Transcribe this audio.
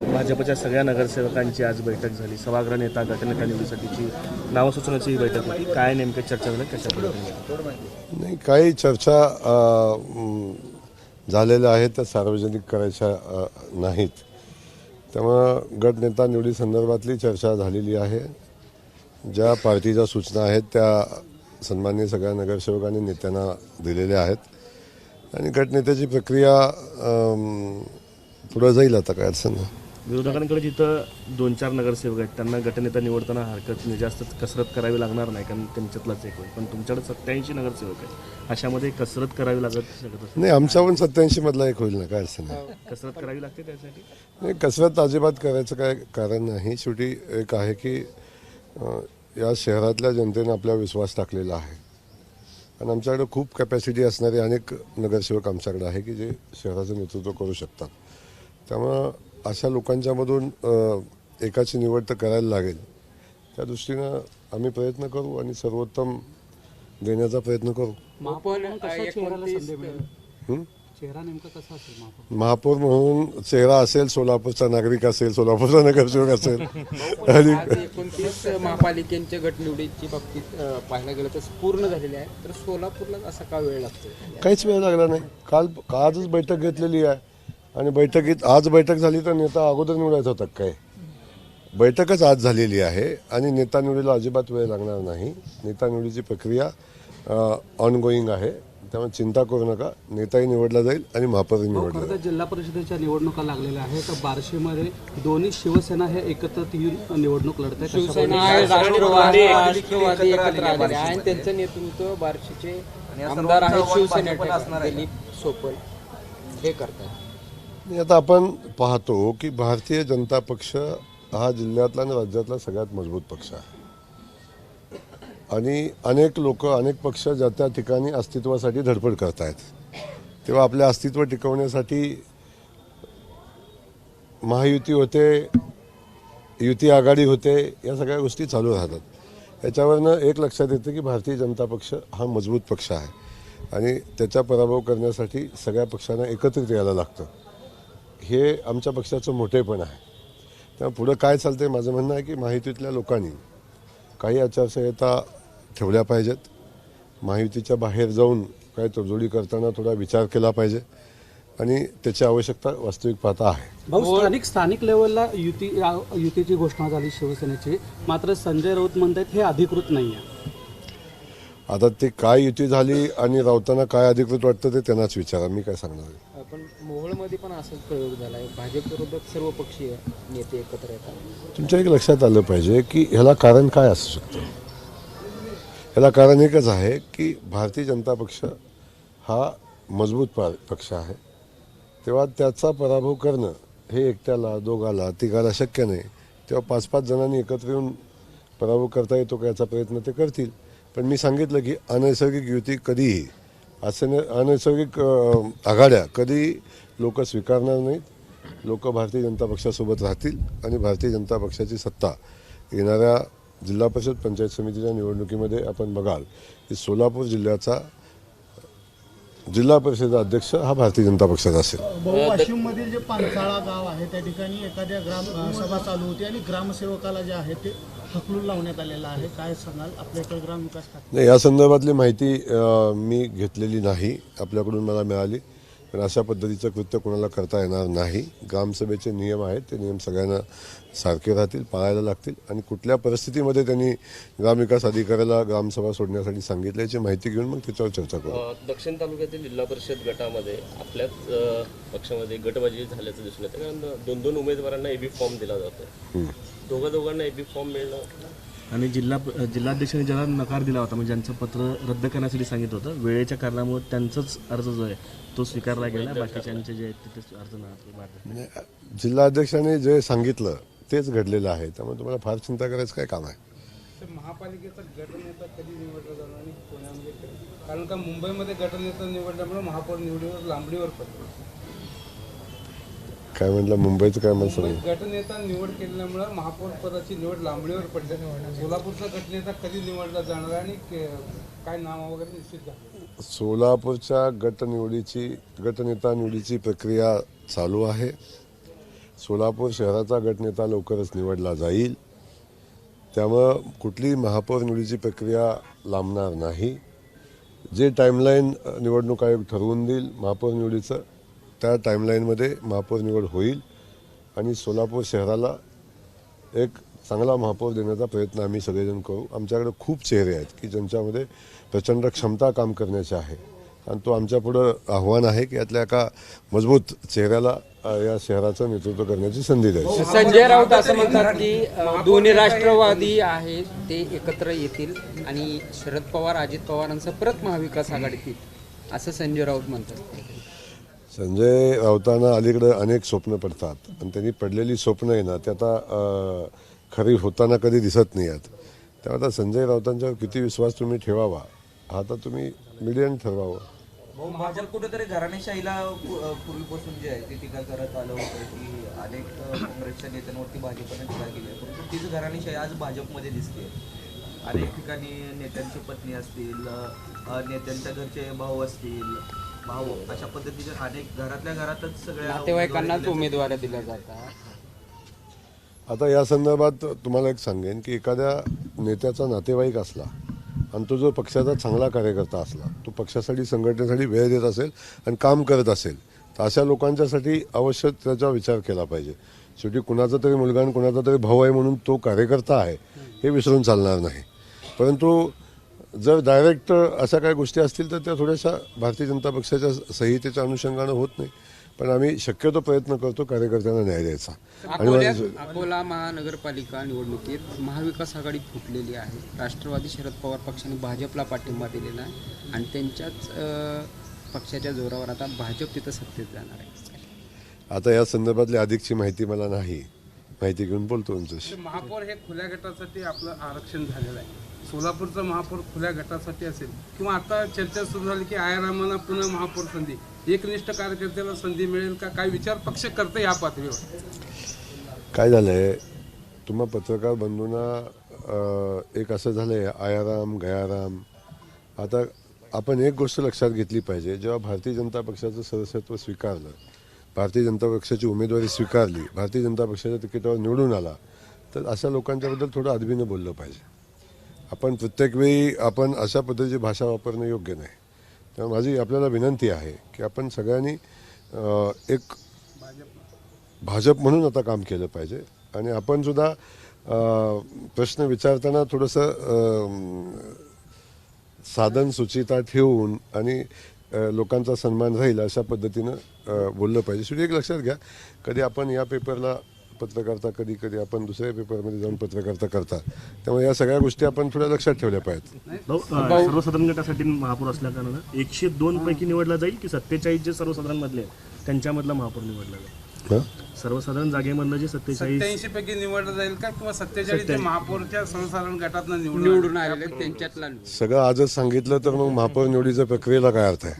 भाजपच्या सगळ्या नगरसेवकांची आज बैठक झाली. सभागृह नेता गटनेता निवडीसाठीची नावसूचनाची ही बैठक होती. काय नेमक्या चर्चा झाल्या कशा पद्धतीने? नाही काही चर्चा झालेल्या आहेत त्या सार्वजनिक करायच्या नाहीत. त्यामुळं गटनेता निवडी संदर्भातली चर्चा झालेली आहे. ज्या पार्टीच्या सूचना आहेत त्या सन्मान्य सगळ्या नगरसेवकांनी नेत्यांना दिलेल्या आहेत. आणि गटनेत्याची प्रक्रिया पुढं जाईल आता काय अडचण नाही. विरोधकांकडे जिथं दोन चार नगरसेवक आहेत त्यांना गटनेता निवडताना हरकत नाही जास्त कसरत करावी लागणार नाही कारण त्यांच्यातलाच एक होईल. पण तुमच्याकडे सत्याऐंशी नगरसेवक आहेत. अशामध्ये कसरत करावी लागत शकत असेल. नाही आमच्या पण सत्याऐंशी मधला एक होईल ना काय अडचण नाही. कसरत करावी लागते त्यासाठी? नाही कसरत अजिबात करायचं काय कारण नाही. शेवटी एक आहे की अं, या शहरातल्या जनतेने आपल्यावर विश्वास टाकलेला आहे. आणि आमच्याकडे खूप कॅपॅसिटी असणारे अनेक नगरसेवक आमच्याकडे आहे की जे शहराचं नेतृत्व करू शकतात. त्यामुळं अशा लोकांच्यामधून एकाची निवड तर करायला लागेल. त्या दृष्टीनं आम्ही प्रयत्न करू आणि सर्वोत्तम देण्याचा प्रयत्न करू. महापौर कशा चेहऱ्याला संधी मिळेल? चेहरा नेमका कसा असेल महापौर? महापौर म्हणून चेहरा असेल सोलापूरचा नागरिक असेल सोलापूरचा नगरसेवक असेल. आणि एकोणतीस महापालिकेच्या गटनिवडीची बाबतीत पाहायला गेलं तर पूर्ण झालेली आहे. तर सोलापूरला असा का वेळ लागतो? काहीच वेळ लागला नाही. काल आजच बैठक घेतलेली आहे. आणि बैठकीत आज बैठक झाली तर नेता अगोदर निवडायचा होता काय बैठकच आज झालेली आहे आणि नेता निवडीला अजिबात वेळ लागणार नाही. नेता निवडीची प्रक्रिया ऑनगोईंग आहे. त्यामुळे चिंता करू नका. नेताही निवडला जाईल आणि महापौरही निवडला खरं जाईल. जिल्हा परिषदेच्या निवडणुका लागलेल्या आहेत. तर बार्शीमध्ये दोन्ही शिवसेना हे एकत्रित येऊन निवडणूक लढत आहेत शिवसेना आहे एकत्र आणि त्यांचं नेतृत्व बार्शीचे आमदार आहेत शिवसेनेचे दिलीप सोपल. हे करतात आता आपण पाहतो की भारतीय जनता पक्ष हा जिल्ह्यातला आणि राज्यातला सगळ्यात मजबूत पक्ष आहे. आणि अनेक लोक अनेक पक्ष ज्या त्या ठिकाणी अस्तित्वासाठी धडपड करत आहेत तेव्हा आपले अस्तित्व टिकवण्यासाठी महायुती होते युती आघाडी होते या सगळ्या गोष्टी चालू राहतात. याच्यावरनं एक लक्षात येतं की भारतीय जनता पक्ष हा मजबूत पक्ष आहे. आणि त्याचा पराभव करण्यासाठी सगळ्या पक्षांना एकत्रित यायला लागतं. हे आमच्या पक्षाचं मोठेपण आहे. त्यामुळे पुढं काय चालतंय माझं म्हणणं आहे की माहितीतल्या लोकांनी काही आचारसंहिता ठेवल्या पाहिजेत. माहितीच्या बाहेर जाऊन काय तडजोडी करताना थोडा विचार केला पाहिजे आणि त्याची आवश्यकता वास्तविक पाहता आहे. भाऊ स्थानिक स्थानिक लेवलला युती या- युतीची घोषणा झाली शिवसेनेची. मात्र संजय राऊत म्हणतात हे अधिकृत नाही आहे आता ते काय युती झाली आणि राऊतांना काय अधिकृत वाटतं ते त्यांनाच विचारा. मी काय सांगणार आहे? पण मोहोळमध्ये पण असाच प्रयोग झाला आहे. भाजप विरोधात सर्व पक्षीय नेते एकत्र येतात. तुमच्या एक लक्षात आलं पाहिजे की ह्याला कारण काय असू शकतं? ह्याला कारण एकच आहे की भारतीय जनता पक्ष हा मजबूत पक्ष आहे. तेव्हा त्याचा पराभव करणं हे एकट्याला दोघाला तिघाला शक्य नाही. तेव्हा पाच पाच जणांनी एकत्र येऊन पराभव करता येतो का याचा प्रयत्न ते करतील. पण मी सांगितलं की अनैसर्गिक युती कधीही असं अनैसर्गिक आघाड्या कधी लोक स्वीकारणार नाहीत. लोक भारतीय जनता पक्षासोबत राहतील आणि भारतीय जनता पक्षाची सत्ता येणाऱ्या जिल्हा परिषद पंचायत समितीच्या निवडणुकीमध्ये आपण बघाल की सोलापूर जिल्ह्याचा जिल्हा परिषद अध्यक्ष हा भारतीय जनता पक्षाचा असेल. वाशिम मधील जे पानसाळा गाव आहे त्या ठिकाणी एखाद्या ग्राम सभा चालू होती आणि ग्रामसेवकाला जे आहे ते हकलून लावण्यात आलेलं आहे. काय सांगाल? आपल्या इकडे ग्रामविकास नाही या संदर्भातली माहिती मी घेतलेली नाही. आपल्याकडून मला मिळाली. पण अशा पद्धतीचं कृत्य कोणाला करता येणार नाही. ग्रामसभेचे नियम आहेत ते नियम सगळ्यांना सारखे राहतील पाळायला लागतील आणि कुठल्या परिस्थितीमध्ये त्यांनी ग्रामविकास अधिकाऱ्याला ग्रामसभा सोडण्यासाठी सांगितलं याची माहिती घेऊन मग त्याच्यावर चर्चा करू. दक्षिण तालुक्यातील जिल्हा परिषद गटामध्ये आपल्याच पक्षामध्ये गटबाजी झाल्याचं दिसून येतं. कारण दोन दोन उमेदवारांना एबी फॉर्म दिला जातो दोघा दोघांना एबी फॉर्म मिळणं आणि जिल्हा जिल्हाध्यक्षांनी ज्याला नकार दिला होता म्हणजे ज्यांचं पत्र रद्द करण्यासाठी सांगितलं होतं वेळेच्या कारणामुळे त्यांचाच अर्ज जो आहे तो स्वीकारला गेला बाकीच्यांचे जे आहेत ते अर्ज नाही जिल्हा अध्यक्षांनी जे सांगितलं तेच घडलेलं आहे. त्यामुळे तुम्हाला फार चिंता करायचं काय काम आहे? महापालिकेचा गटनेता कधी निवडला जाणार आणि? कारण का मुंबईमध्ये गटनेता निवडल्यामुळे महापौर निवडीवर लांबडीवर पडतो काय म्हटलं? मुंबईचं काय मला सांग. गटनेता निवड केल्यामुळे महापौर पदाची निवड लांबडीवर पडते सोलापूरचा गटनेता कधी निवडला जाणार आणि काय नाव वगैरे निश्चित झालं? सोलापूरच्या गट निवडीची गटनेता निवडीची प्रक्रिया चालू आहे. सोलापूर शहराचा गटनेता लवकरच निवडला जाईल. त्यामुळं कुठलीही महापौर निवडीची प्रक्रिया लांबणार नाही. जे टाईमलाईन निवडणूक आयोग ठरवून देईल महापौर निवडीचं त्या टाईमलाईनमध्ये महापौर निवड होईल आणि सोलापूर शहराला एक चांगला महापौर देण्याचा प्रयत्न आम्ही सगळेजण करू. आमच्याकडे खूप चेहरे आहेत की ज्यांच्यामध्ये प्रचंड क्षमता काम करण्याची आहे. आणि तो आमच्यापुढं आव्हान आहे की यातल्या एका मजबूत चेहऱ्याला या शहराचं नेतृत्व करण्याची संधी द्यायची. संजय राऊत असं म्हणतात की दोन्ही राष्ट्रवादी आहेत ते एकत्र येतील आणि शरद पवार अजित पवारांचं परत महाविकास आघाडीतील असं संजय राऊत म्हणतात. संजय राऊतांना अलीकडे अनेक स्वप्न पडतात. आणि त्यांनी पडलेली स्वप्न आहे ना ते आता खरी होताना कधी दिसत नाही आहेत. तेव्हा आता संजय राऊतांच्यावर किती विश्वास तुम्ही ठेवावा हा आता तुम्ही मीडियाने ठरवावं. हो, भाजप कुठेतरी घराणेशाहीला पूर्वीपासून जे आहे ते टीका करत आलं होतं की अनेक काँग्रेसच्या नेत्यांवरती भाजपने टीका केली आहे. परंतु तीच घराणेशाही आज भाजपमध्ये दिसते अनेक ठिकाणी नेत्यांची पत्नी असतील नेत्यांच्या घरचे भाऊ असतील भाऊ अशा पद्धतीचे अनेक घरातल्या घरातच सगळ्या नातेवाईकांनाच उमेदवाऱ्या दिल्या जातात. आता या संदर्भात तुम्हाला एक सांगेन की एखाद्या नेत्याचा नातेवाईक असला आणि तो जो पक्षाचा चांगला कार्यकर्ता असला तो पक्षासाठी संघटनेसाठी वेळ देत असेल आणि काम करत असेल तर अशा लोकांच्यासाठी अवश्य त्याचा विचार केला पाहिजे. शेवटी कुणाचा तरी मुलगा आणि कुणाचा तरी भाऊ आहे म्हणून तो कार्यकर्ता आहे हे विसरून चालणार नाही. परंतु जर डायरेक्ट अशा काही गोष्टी असतील तर त्या थोड्याशा भारतीय जनता पक्षाच्या संहितेच्या अनुषंगानं होत नाही. पण आम्ही शक्यतो प्रयत्न करतो कार्यकर्त्यांना न्याय द्यायचा. आणि अकोला महानगरपालिका निवडणुकीत महाविकास आघाडी फुटलेली आहे. राष्ट्रवादी शरद पवार पक्षाने भाजपला पाठिंबा दिलेला आहे. आणि त्यांच्याच पक्षाच्या जोरावर आता भाजप तिथं सत्तेत जाणार आहे. आता या संदर्भातली अधिकची माहिती मला नाही. माहिती घेऊन बोलतो तुमच्याशी. ते महापौर हे खुल्या गटासाठी आपलं आरक्षण झालेलं आहे. सोलापूरचं महापौर खुल्या गटासाठी असेल किंवा आता चर्चा सुरू झाली की आयारामाला पुन्हा महापौर संधी एकनिष्ठ कार्यकर्त्याला संधी मिळेल का? काय विचार पक्ष करते या पातळीवर? काय झालंय? तुम्हा पत्रकार बंधूंना एक असं झालंय आयाराम गयाराम आता आपण एक गोष्ट लक्षात घेतली पाहिजे जेव्हा भारतीय जनता पक्षाचं सदस्यत्व स्वीकारलं भारतीय जनता पक्षाची उमेदवारी स्वीकारली भारतीय जनता पक्षाच्या तिकिटावर निवडून आला तर अशा लोकांच्याबद्दल थोडं अदबीनं बोललं पाहिजे. आपण प्रत्येक वेळी आपण अशा पद्धतीची भाषा वापरणं योग्य नाही. तर माझी आपल्याला विनंती आहे की आपण सगळ्यांनी एक भाजप म्हणून आता काम केलं पाहिजे. आणि आपण सुद्धा प्रश्न विचारताना थोडंसं साधन सुचिता ठेवून आणि लोकांचा सन्मान राहील अशा पद्धतीनं बोललं पाहिजे. शेवटी एक लक्षात घ्या कधी आपण या पेपरला पत्रकारता कधी कधी आपण दुसऱ्या पेपरमध्ये जाऊन पत्रकारता करता. त्यामुळे या सगळ्या गोष्टी आपण थोड्या लक्षात ठेवल्या पाहिजेत. सर्वसाधारण गटासाठी महापौर असल्या कारणानं एकशे दोन पैकी निवडला जाईल की सत्तेचाळीस जे सर्वसाधारण मधले आहेत त्यांच्यामधला महापौर निवडला जाईल? सर्वसाधारण जागेमधलं जे सत्तेचाळीस सत्याऐंशी पैकी निवडलं जाईल का? किंवा सत्तेचाळीस जे महापौरच्या सर्वसाधारण गटातनं निवडून निवडून आलेले त्यांच्यातला सगळं आजच सांगितलं तर मग महापौर निवडीच्या प्रक्रियेला काय अर्थ आहे?